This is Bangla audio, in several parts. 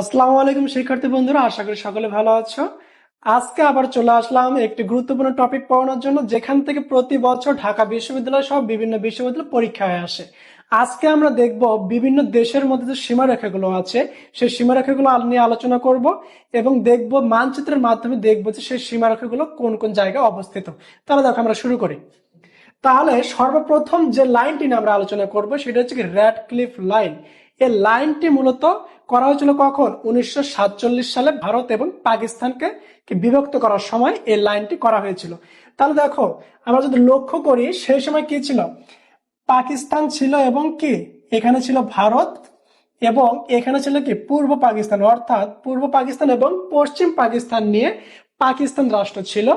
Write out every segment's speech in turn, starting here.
আসসালামু আলাইকুম, শিক্ষার্থী বন্ধুরা, আশা করি সকলে ভালো আছো। আজকে আবার চলে আসলাম একটি গুরুত্বপূর্ণ টপিক পড়ানোর জন্য, যেখান থেকে প্রতি বছর ঢাকা বিশ্ববিদ্যালয় সব বিভিন্ন বিশ্ববিদ্যালয় পরীক্ষা হয়ে আসে। আজকে আমরা দেখব বিভিন্ন দেশের মধ্যে যে সীমারেখাগুলো আছে, সেই সীমারেখাগুলো নিয়ে আলোচনা করব এবং দেখব মানচিত্রের মাধ্যমে দেখব যে সেই সীমারেখাগুলো কোন কোন জায়গায় অবস্থিত। তাহলে দেখো আমরা শুরু করি। তাহলে সর্বপ্রথম যে লাইনটি নিয়ে আমরা আলোচনা করব, সেটা হচ্ছে র্যাড ক্লিফ লাইন। এই লাইনটি মূলত করা হয়েছিল কখন? উনিশশো সাতচল্লিশ সালে ভারত এবং পাকিস্তানকে বিভক্ত করার সময় এই লাইনটি করা হয়েছিল। তাহলে দেখো, আমরা যদি লক্ষ্য করি, সেই সময় কি ছিল? পাকিস্তান ছিল এবং কি? এখানে ছিল ভারত এবং এখানে ছিল কি? পূর্ব পাকিস্তান। অর্থাৎ পূর্ব পাকিস্তান এবং পশ্চিম পাকিস্তান নিয়ে পাকিস্তান রাষ্ট্র ছিল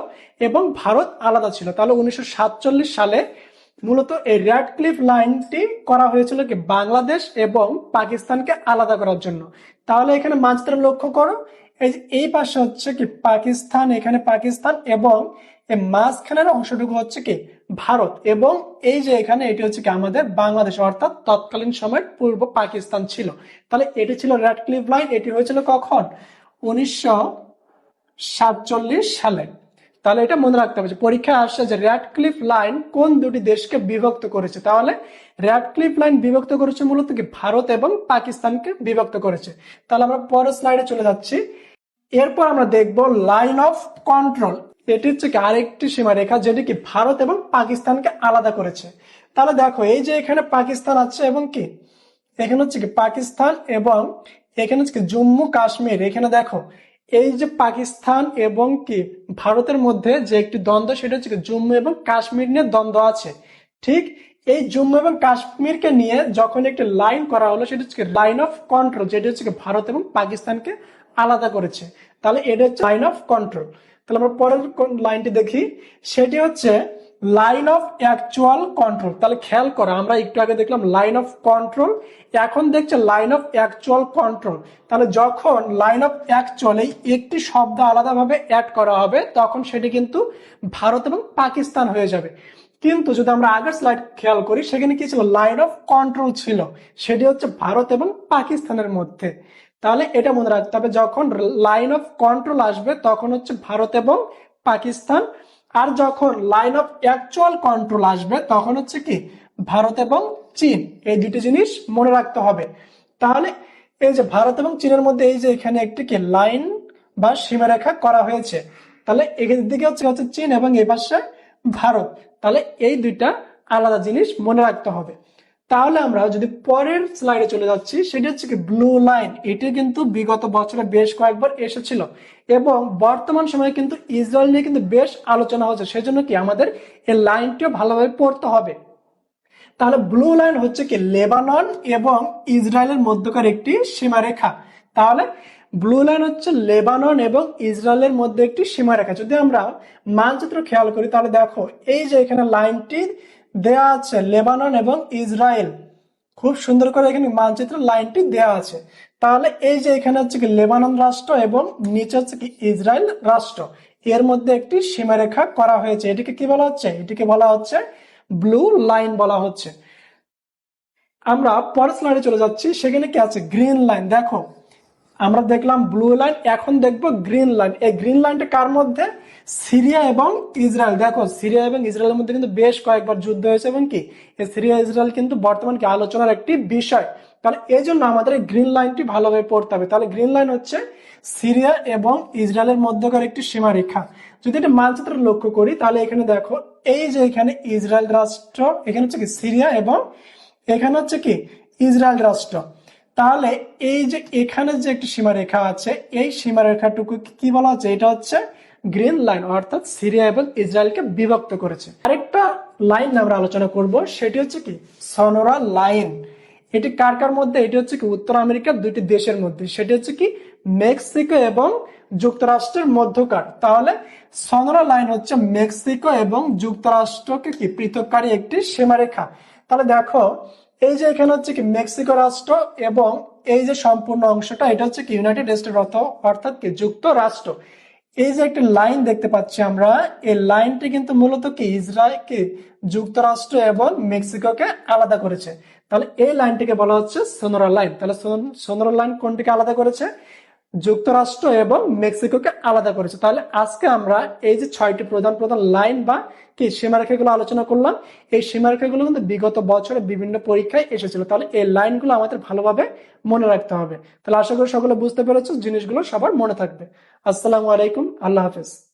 এবং ভারত আলাদা ছিল। তাহলে উনিশশো সাতচল্লিশ সালে মূলত এই রেড ক্লিফ লাইনটি করা হয়েছিল কি বাংলাদেশ এবং পাকিস্তানকে আলাদা করার জন্য। তাহলে এখানে মানচিত্র লক্ষ্য করো, এই এই পাশে হচ্ছে কি পাকিস্তান, এখানে পাকিস্তান এবং এই মাঝখানের অংশটুকু হচ্ছে কি ভারত এবং এই যে এখানে এটি হচ্ছে কি আমাদের বাংলাদেশ, অর্থাৎ তৎকালীন সময় পূর্ব পাকিস্তান ছিল। তাহলে এটি ছিল রেড ক্লিফ লাইন, এটি হয়েছিল কখন? উনিশশো সাতচল্লিশ সালে। তাহলে এটা মনে রাখতে হবে যে পরীক্ষায় আসছে যে র্যাড ক্লিফ লাইন কোন দুটি দেশকে বিভক্ত করেছে। তাহলে র্যাড ক্লিফ লাইন বিভক্ত করেছে মূলত কি? ভারত এবং পাকিস্তানকে বিভক্ত করেছে। তাহলে আমরা পরের স্লাইডে চলে যাচ্ছি। এরপর আমরা দেখব লাইন অফ কন্ট্রোল এটি হচ্ছে কি আরেকটি সীমারেখা যেটি কি ভারত এবং পাকিস্তানকে আলাদা করেছে। তাহলে দেখো, এই যে এখানে পাকিস্তান আছে এবং কি? এখানে হচ্ছে কি পাকিস্তান এবং এখানে হচ্ছে জম্মু কাশ্মীর। এখানে দেখো এই যে পাকিস্তান এবং কি ভারতের মধ্যে যে একটি দ্বন্দ্ব, সেটা হচ্ছে জম্মু এবং কাশ্মীর নিয়ে দ্বন্দ্ব আছে। ঠিক এই জম্মু এবং কাশ্মীরকে নিয়ে যখন একটি লাইন করা হলো, সেটা হচ্ছে লাইন অফ কন্ট্রোল, যেটা হচ্ছে ভারত এবং পাকিস্তানকে আলাদা করেছে। তাহলে এটা হচ্ছে লাইন অফ কন্ট্রোল। তাহলে আমরা পরের লাইনটি দেখি, সেটি হচ্ছে লাইন অফ অ্যাকচুয়াল কন্ট্রোল। তাহলে খেয়াল করো, আমরা একটু আগে দেখলাম লাইন অফ কন্ট্রোল, এখন দেখছে লাইন অফ অ্যাকচুয়াল কন্ট্রোল। তাহলে যখন লাইন অফ অ্যাকচুয়াল একটি শব্দ আলাদাভাবে অ্যাড করা হবে, তখন সেটি কিন্তু ভারত এবং পাকিস্তান হয়ে যাবে। কিন্তু যদি আমরা আগের স্লাইড খেয়াল করি, সেখানে কি ছিল? লাইন অফ কন্ট্রোল ছিল। সেটি হচ্ছে ভারত এবং পাকিস্তানের মধ্যে। তাহলে এটা মনে রাখতে হবে, যখন লাইন অফ কন্ট্রোল আসবে, তখন হচ্ছে ভারত এবং পাকিস্তান আর যখন লাইন অফ অ্যাকচুয়াল কন্ট্রোল আসবে, তখন হচ্ছে কি ভারত এবং চীন, এই দুটি জিনিস মনে রাখতে হবে। তাহলে এই যে ভারত এবং চীনের মধ্যে এই যে এখানে একটি কি লাইন বা সীমারেখা করা হয়েছে, তাহলে এখান দিকে হচ্ছে হচ্ছে চীন এবং এ পাশে ভারত। তাহলে এই দুইটা আলাদা জিনিস মনে রাখতে হবে। তাহলে আমরা যদি পরের স্লাইডে চলে যাচ্ছি, সেটা হচ্ছে কি ব্লু লাইন এটি কিন্তু বিগত বছরে বেশ কয়েকবার এসেছিল এবং বর্তমান সময়ে কিন্তু ইসরায়েল নিয়ে কিন্তু বেশ আলোচনা হচ্ছে। সেজন্য কি আমাদের এই লাইনটিও ভালোভাবে পড়তে হবে। তাহলে ব্লু লাইন হচ্ছে কি লেবানন এবং ইসরায়েলের মধ্যকার একটি সীমারেখা। তাহলে ব্লু লাইন হচ্ছে লেবানন এবং ইসরায়েলের মধ্যে একটি সীমারেখা। যদি আমরা মানচিত্র খেয়াল করি, তাহলে দেখো, এই যে এখানে লাইনটি দেয়া আছে, লেবানন এবং ইসরায়েল। খুব সুন্দর করে এখানে মানচিত্র লাইনটি দেওয়া আছে। তাহলে এই যে এখানে হচ্ছে কি লেবানন রাষ্ট্র এবং নিচে হচ্ছে কি ইসরায়েল রাষ্ট্র, এর মধ্যে একটি সীমারেখা করা হয়েছে। এটিকে কি বলা হচ্ছে? এটিকে বলা হচ্ছে ব্লু লাইন বলা হচ্ছে। আমরা পরের স্লাইডে চলে যাচ্ছি। সেখানে কি আছে? Green line. দেখো আমরা দেখলাম ব্লু লাইন এখন দেখব গ্রিন লাইন এই গ্রিন লাইনটা কার মধ্যে? সিরিয়া এবং ইসরায়েল। দেখো, সিরিয়া এবং ইসরায়েলের মধ্যে কিন্তু বেশ কয়েকবার যুদ্ধ হয়েছে, এবং কি? এই সিরিয়া ইসরায়েল কিন্তু বর্তমান কি আলোচনার একটি বিষয়। তাহলে এই জন্য আমাদের গ্রিন লাইনটি ভালোভাবে পড়তে হবে। তাহলে গ্রিন লাইন হচ্ছে সিরিয়া এবং ইসরায়েলের মধ্যকার একটি সীমারেখা যদি এটা মানচিত্র লক্ষ্য করি, তাহলে এখানে দেখো, এই যে এখানে ইসরায়েল রাষ্ট্র, এখানে হচ্ছে কি সিরিয়া এবং এখানে হচ্ছে কি ইসরায়েল রাষ্ট্র। তাহলে এই যে এখানে যে একটি সীমারেখা আছে, এই সীমারেখাটুকু কি বলা হচ্ছে? এটা হচ্ছে গ্রিন লাইন, অর্থাৎ সিরিয়া এবং ইসরায়েলকে বিভক্ত করেছে। আরেকটা লাইন আমরা আলোচনা করব, সেটি হচ্ছে কি? সনোরা লাইন। এটি কার কার মধ্যে? এটি হচ্ছে কি উত্তর আমেরিকার দুটি দেশের মধ্যে। সেটি হচ্ছে কি মেক্সিকো এবং যুক্তরাষ্ট্রের মধ্যকার। তাহলে সনোরা লাইন হচ্ছে মেক্সিকো এবং যুক্তরাষ্ট্রকে কি? পৃথককারী একটি সীমারেখা। তাহলে দেখো এই যে এখানে হচ্ছে কি মেক্সিকো রাষ্ট্র এবং এই যে সম্পূর্ণ অংশটা, এটা হচ্ছে কি ইউনাইটেড স্টেট অর্থাৎ কি যুক্তরাষ্ট্র। এই যে একটা লাইন দেখতে পাচ্ছি আমরা, এই লাইনটি কিন্তু মূলত কি ইসরায়েল কি যুক্তরাষ্ট্র এবং মেক্সিকোকে আলাদা করেছে। তাহলে এই লাইনটিকে বলা হচ্ছে সোনরা লাইন। তাহলে সোন- সোনোরা লাইন কোনটিকে আলাদা করেছে? যুক্তরাষ্ট্র এবং মেক্সিকোকে আলাদা করেছে। তাহলে আজকে আমরা এই যে ছয়টি প্রধান প্রধান লাইন বা কি সীমারেখাগুলো আলোচনা করলাম, এই সীমারেখাগুলো কিন্তু বিগত বছরে বিভিন্ন পরীক্ষায় এসেছিল। তাহলে এই লাইনগুলো আমাদের ভালোভাবে মনে রাখতে হবে। তাহলে আশা করি সকলে বুঝতে পেরেছ, জিনিসগুলো সবার মনে থাকবে। আসসালামু আলাইকুম, আল্লাহ হাফেজ।